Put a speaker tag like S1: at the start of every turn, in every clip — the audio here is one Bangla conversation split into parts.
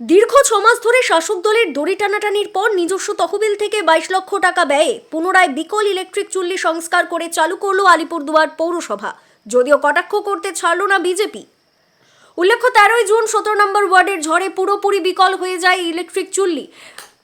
S1: দীর্ঘ ছমাস ধরে শাসক দলের দড়ি টানাটানির পর নিজস্ব তহবিল থেকে বাইশ লক্ষ টাকা ব্যয়ে পুনরায় বিকল ইলেকট্রিক চুল্লি সংস্কার করে চালু করল আলিপুরদুয়ার পৌরসভা। যদিও কটাক্ষ করতে ছাড়ল না বিজেপি। উল্লেখ্য, তেরোই জুন সতেরো নম্বর ওয়ার্ডের ঝড়ে পুরোপুরি বিকল হয়ে যায় ইলেকট্রিক চুল্লি।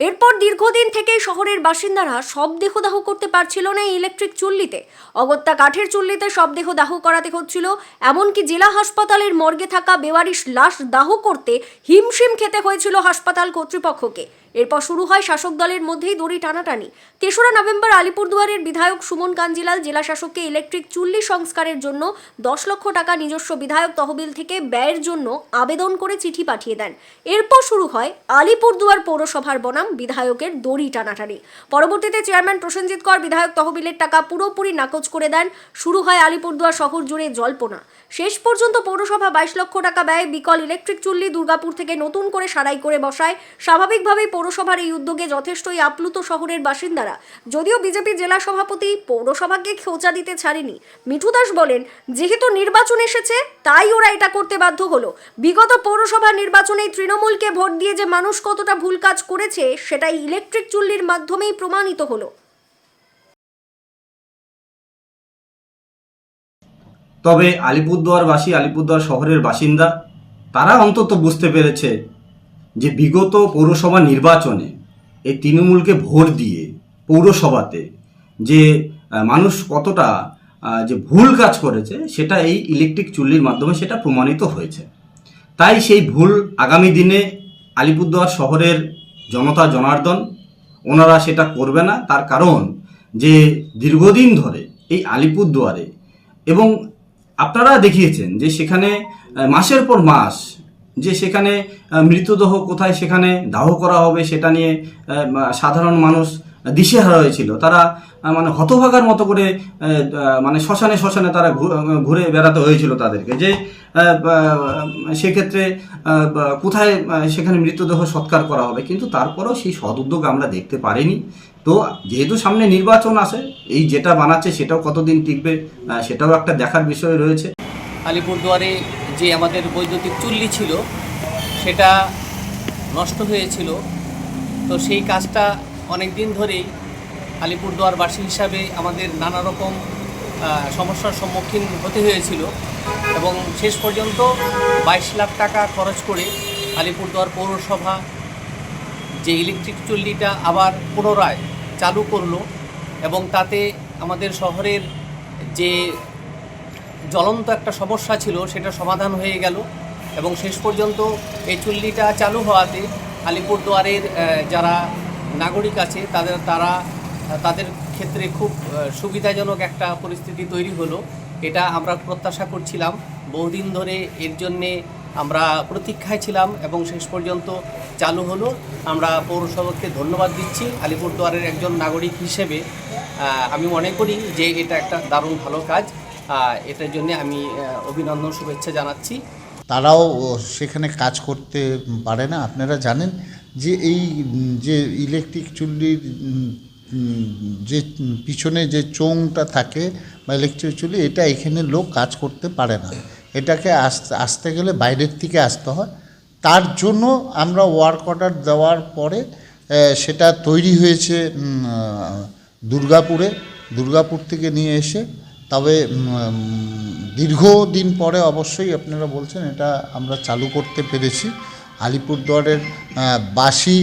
S1: এরপর দীর্ঘদিন থেকে শহরের বাসিন্দারা সব দাহ করতে পারছিল না এই ইলেকট্রিক চুল্লিতে। অগত্যা কাঠের চুল্লিতে সব দেহ দাহ করাতে হচ্ছিল, এমনকি জেলা হাসপাতালের মর্গে থাকা বেওয়ারিশ লাশ দাহ করতে হিমশিম খেতে হয়েছিল হাসপাতাল কর্তৃপক্ষকে। এরপর শুরু হয় শাসক দলের মধ্যেই দড়ি টানাটানি। তেসরা নভেম্বর আলিপুরদুয়ারের বিধায়ক সুমন কাঞ্জিলাল জেলা শাসককে ইলেকট্রিক চুল্লি সংস্কারের জন্য দশ লক্ষ টাকা নিজস্ব বিধায়ক তহবিল থেকে ব্যয়ের জন্য আবেদন করে চিঠি পাঠিয়ে দেন। এরপর শুরু হয় আলিপুরদুয়ার পৌরসভার বনাম বিধায়কের দড়ি টানাটানি। পরবর্তীতে চেয়ারম্যান প্রসেনজিৎ কর বিধায়ক তহবিলের টাকা পুরোপুরি নাকচ করে দেন। শুরু হয় আলিপুরদুয়ার শহর জুড়ে জল্পনা। শেষ পর্যন্ত পৌরসভা বাইশ লক্ষ টাকা ব্যয়ে বিকল ইলেকট্রিক চুল্লি দুর্গাপুর থেকে নতুন করে সারাই করে বসায়। স্বাভাবিকভাবেই পৌরসভার এই উদ্যোগে যথেষ্টই আপ্লুত শহরের বাসিন্দারা। যদিও বিজেপি জেলা সভাপতি পৌরসভাকে খোঁচা দিতে ছাড়েনি। মিঠু দাস বলেন, যেহেতু নির্বাচন এসেছে, তাই ওরা এটা করতে বাধ্য হলো। বিগত পৌরসভা নির্বাচনে তৃণমূলকে ভোট দিয়ে যে মানুষ কতটা ভুল কাজ করেছে, সেটাই ইলেকট্রিক চুল্লির মাধ্যমেই প্রমাণিত হলো।
S2: তবে আলিপুরদুয়ারবাসী, আলিপুরদুয়ার শহরের বাসিন্দা, তারা অন্তত বুঝতে পেরেছে যে বিগত পৌরসভা নির্বাচনে এই তৃণমূলকে ভোট দিয়ে পৌরসভাতে যে মানুষ কতটা যে ভুল কাজ করেছে, সেটা এই ইলেকট্রিক চুল্লির মাধ্যমে সেটা প্রমাণিত হয়েছে। তাই সেই ভুল আগামী দিনে আলিপুরদুয়ার শহরের জনতা জনার্দন, ওনারা সেটা করবে না। তার কারণ যে দীর্ঘদিন ধরে এই আলিপুরদুয়ারে এবং আপনারা দেখিয়েছেন যে সেখানে মাসের পর মাস যে সেখানে মৃতদেহ কোথায় সেখানে দাহ করা হবে সেটা নিয়ে সাধারণ মানুষ দিশেহারা হয়েছিল। তারা মানে হতভাগার মতো করে মানে শ্মশানে শ্মশানে তারা ঘুরে বেড়াতে হয়েছিল তাদেরকে যে সেক্ষেত্রে কোথায় সেখানে মৃতদেহ সৎকার করা হবে। কিন্তু তারপরেও সেই সদ উদ্যোগ আমরা দেখতে পারিনি। তো যেহেতু সামনে নির্বাচন আসে এই যেটা বানাচ্ছে সেটাও কতদিন টিকবে সেটাও একটা দেখার বিষয় রয়েছে।
S3: আলিপুরদুয়ারে যে আমাদের বৈদ্যুতিক চুল্লি ছিল, সেটা নষ্ট হয়েছিল। তো সেই কাজটা অনেক দিন ধরেই আলিপুরদুয়ারবাসী হিসাবে আমাদের নানা রকম সমস্যার সম্মুখীন হতে হয়েছিল এবং শেষ পর্যন্ত বাইশ লাখ টাকা খরচ করে আলিপুরদুয়ার পৌরসভা যে ইলেকট্রিক চুল্লিটা আবার পুনরায় চালু করল এবং তাতে আমাদের শহরের যে জ্বলন্ত একটা সমস্যা ছিল, সেটা সমাধান হয়ে গেল এবং শেষ পর্যন্ত এই চুল্লিটা চালু হওয়াতে আলিপুরদুয়ারের যারা নাগরিক আছে, তাদের, তারা, তাদের ক্ষেত্রে খুব সুবিধাজনক একটা পরিস্থিতি তৈরি হলো। এটা আমরা প্রত্যাশা করছিলাম। বহুদিন ধরে এর জন্যে আমরা প্রতীক্ষায় ছিলাম এবং শেষ পর্যন্ত চালু হলো। আমরা পৌরসভাকে ধন্যবাদ দিচ্ছি আলিপুরদুয়ারের একজন নাগরিক হিসেবে। আমি মনে করি যে এটা একটা দারুণ ভালো কাজ। এটার জন্য আমি অভিনন্দন, শুভেচ্ছা জানাচ্ছি।
S4: তারাও সেখানে কাজ করতে পারে না। আপনারা জানেন যে এই, যে ইলেকট্রিক চুল্লির যে পিছনে যে চোংটা থাকে বা ইলেকট্রিক চুল্লি, এটা এখানে লোক কাজ করতে পারে না। এটাকে আসতে আসতে গেলে বাইরের থেকে আসতে হয়। তার জন্য আমরা ওয়ার্ক অর্ডার দেওয়ার পরে সেটা তৈরি হয়েছে দুর্গাপুরে। দুর্গাপুর থেকে নিয়ে এসে তবে দীর্ঘদিন পরে অবশ্যই আপনারা বলছেন এটা আমরা চালু করতে পেরেছি। আলিপুরদুয়ারের বাসি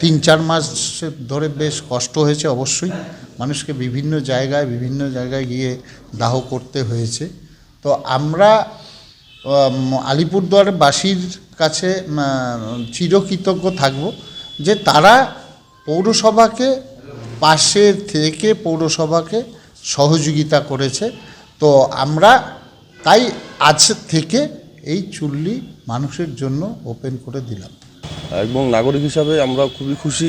S4: তিন চার মাস ধরে বেশ কষ্ট হয়েছে অবশ্যই। মানুষকে বিভিন্ন জায়গায় বিভিন্ন জায়গায় গিয়ে দাহ করতে হয়েছে। তো আমরা উম, আলিপুরদুয়ারের বাসীর কাছে চিরকৃতজ্ঞ থাকব যে তারা পৌরসভাকে পাশে থেকে পৌরসভাকে সহযোগিতা করেছে। তো আমরা তাই আজ থেকে এই চুল্লি মানুষের জন্য ওপেন করে দিলাম।
S5: এবং নাগরিক হিসাবে আমরা খুবই খুশি।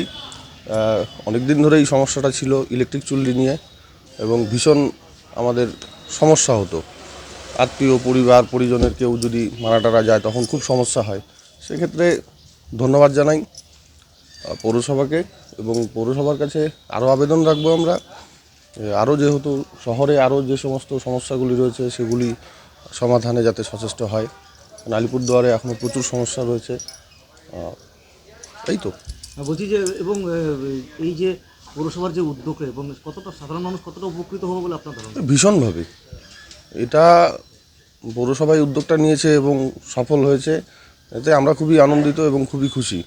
S5: অনেক দিন ধরে এই সমস্যাটা ছিল ইলেকট্রিক চুল্লি নিয়ে এবং ভীষণ আমাদের সমস্যা হতো। আত্মীয় পরিবার, পরিজনের কেউ যদি মারা টারা যায় তখন খুব সমস্যা হয়। সেক্ষেত্রে ধন্যবাদ জানাই। পৌরসভাকে এবং পৌরসভার কাছে আরও আবেদন রাখব আমরা। আরও যেহেতু শহরে আরও যে সমস্ত সমস্যাগুলি রয়েছে সেগুলি সমাধানে যাতে সচেষ্ট হয়। কারণ আলিপুরদুয়ারে এখনও প্রচুর সমস্যা রয়েছে। এই তো।
S6: বলছি যে এবং এই যে পৌরসভার যে উদ্যোগ এবং কতটা সাধারণ মানুষ কতটা উপকৃত হবে বলে আপনার ধারণা?
S5: ভীষণভাবে। এটা পৌরসভায় উদ্যোগটা নিয়েছে এবং সফল হয়েছে। এতে আমরা খুবই আনন্দিত এবং খুবই খুশি।